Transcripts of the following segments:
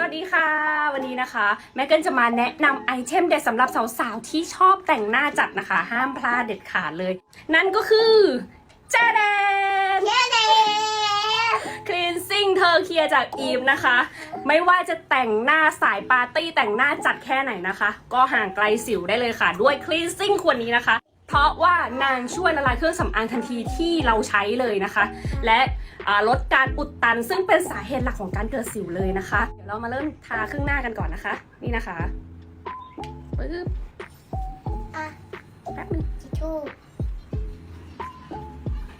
สวัสดีค่ะ วันนี้นะคะ แม่เกิลจะมาแนะนำไอเทมเด็ดสำหรับสาวๆ ที่ชอบแต่งหน้าจัดนะคะ ห้ามพลาดเด็ดขาดเลย นั่นก็คือจ้าแดน Cleansing เธอเคลียร์จากอีฟนะคะ ไม่ว่าจะแต่งหน้าสายปาร์ตี้แต่งหน้าจัดแค่ไหนนะคะ ก็ห่างไกลสิวได้เลยค่ะ ด้วย Cleansing ขวดนี้นะคะ เพราะว่านางช่วยละลายเครื่องสำอางทันทีที่เราใช้เลยนะคะ และลดการอุดตันซึ่งเป็นสาเหตุหลักของการเกิดสิวเลยนะคะ เดี๋ยวเรามาเริ่มทาครึ่งหน้ากันก่อนนะคะ นี่นะคะปึ๊บอะแป๊บนึงทิชชู่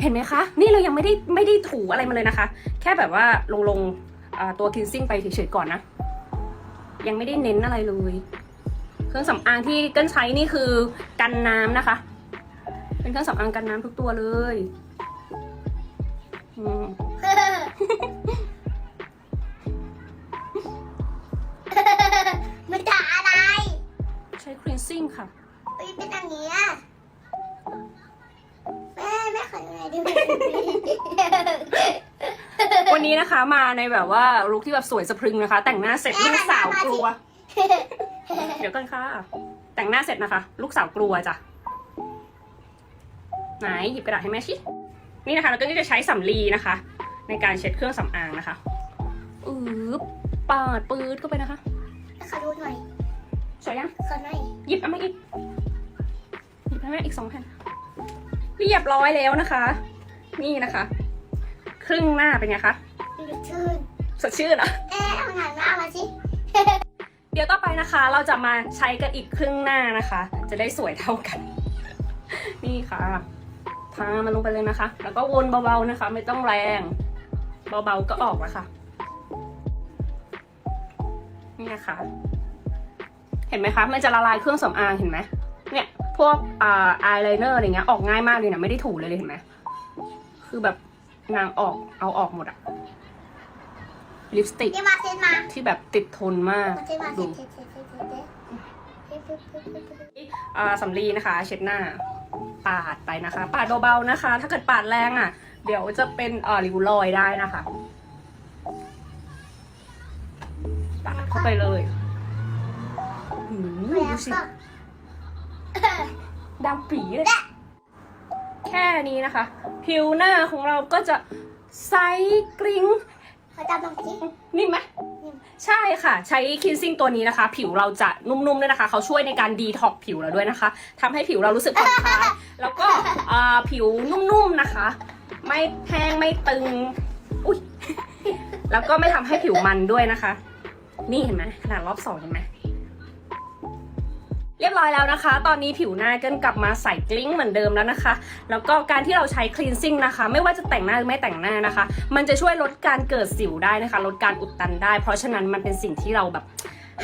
เห็นไหมคะ นี่เรายังไม่ได้ไม่ได้ถูอะไรมาเลยนะคะ แค่แบบว่าลงลงตัว cleansing ไปเฉยๆก่อนนะ ยังไม่ได้เน้นอะไรเลย เครื่องสำอางที่เกิ้ลใช้นี่คือกันน้ำนะคะ เป็นเครื่องสำอางกันน้ำทุกตัวเลยอืมมันด่าอะไรใช้ cleansing ค่ะเฮ้ยเป็นอันเนี้ยแม่แม่ขอดูหน่อยดิวันนี้นะคะมาในแบบว่าลุคที่แบบสวยสะพรึงนะคะ แต่งหน้าเสร็จลูกสาวกลัว เดี๋ยวกันค่ะ แต่งหน้าเสร็จนะคะ ลูกสาวกลัวจ้ะ ไหนหยิบกระดาษให้แม่ชินี่นะคะแล้วก็จะใช้สำลีนะคะ ในการเช็ดเครื่องสำอางนะคะอืบปาดปืดเข้าไปนะคะขอดูหน่อยสวยยังขอหน่อยหยิบเอามาอีกหยิบให้แม่อีกสองแผ่นเรียบร้อยแล้วนะคะ นี่นะคะ ครึ่งหน้าเป็นไงคะดูชื่นสดชื่นเหรอเอ๊ะเอาหนังหน้ามาสิเดี๋ยวต่อไปนะคะ เราจะมาใช้กันอีกครึ่งหน้านะคะ จะได้สวยเท่ากัน นี่ค่ะ ทามันลงไปเลยนะคะ แล้วก็วนเบาๆนะคะ ไม่ต้องแรง เบาๆก็ออกแล้วค่ะ นี่นะคะ เห็นไหมคะ มันจะละลายเครื่องสำอางเห็นไหมเนี่ย พวกอ่าอายไลเนอร์อะไรเงี้ยออกง่ายมากเลยนะไม่ได้ถูเลยเลยเห็นไหมคือแบบนางออกเอาออกหมดอะลิปสติกเดี๋ยวมาเซ็นมาที่แบบติดทนมากมาเซ็นมาดูเซ็นเซ็นเซ็นเซ็นเซ็นเซ็นปึ๊บปึ๊บปึ๊บปึ๊บอ่าสำลีนะคะ เช็ดหน้า ปาดไปนะคะ ปาดเบาๆนะคะ ถ้าเกิดปาดแรงอะ เดี๋ยวจะเป็นเอ่อริ้วรอยได้นะคะ ปาดเข้าไปเลยหืมดูสิดำปีเลย แค่นี้นะคะ ผิวหน้าของเราก็จะใสกริ้ง ขอจำลองสินิ่มไหมนิ่มใช่ค่ะ ใช้คินซิ่งตัวนี้นะคะ ผิวเราจะนุ่มๆด้วยนะคะ เขาช่วยในการดีท็อกผิวเราด้วยนะคะทำให้ผิวเรารู้สึกผ่อนคลายแล้วก็อ่าผิวนุ่มๆนะคะ ไม่แห้งไม่ตึง อุ้ยแล้วก็ไม่ทำให้ผิวมันด้วยนะคะ นี่เห็นไหมขนาดรอบสองเห็นไหม เรียบร้อยแล้วนะคะ ตอนนี้ผิวหน้ากินกลับมาใสกลิ้งเหมือนเดิมแล้วนะคะ แล้วก็การที่เราใช้ cleansing นะคะ ไม่ว่าจะแต่งหน้าหรือไม่แต่งหน้านะคะ มันจะช่วยลดการเกิดสิวได้นะคะ ลดการอุดตันได้ เพราะฉะนั้นมันเป็นสิ่งที่เราแบบ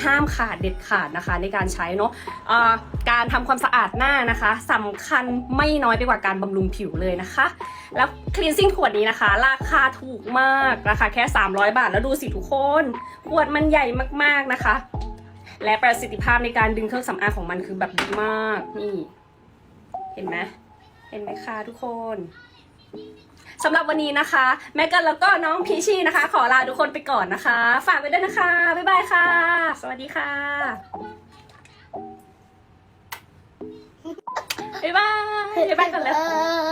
ห้ามขาดเด็ดขาดนะคะในการใช้เนาะการทำความสะอาดหน้านะคะสำคัญไม่น้อยไปกว่าการบำรุงผิวเลยนะคะ แล้ว cleansing ขวดนี้นะคะ ราคาถูกมากราคาแค่ 300 บาทแล้วดูสิทุกคน ขวดมันใหญ่มากๆนะคะ และประสิทธิภาพในการดึงเครื่องสำอางของมันคือแบบดีมาก นี่ เห็นไหมเห็นไหมคะทุกคนสำหรับวันนี้นะคะ แม่กันแล้วก็น้องพีชีนะคะ ขอลาทุกคนไปก่อนนะคะ ฝากไว้ด้วยนะคะ บ๊ายบายค่ะ สวัสดีค่ะ บ๊ายบาย บ๊ายบายกันเลยเออ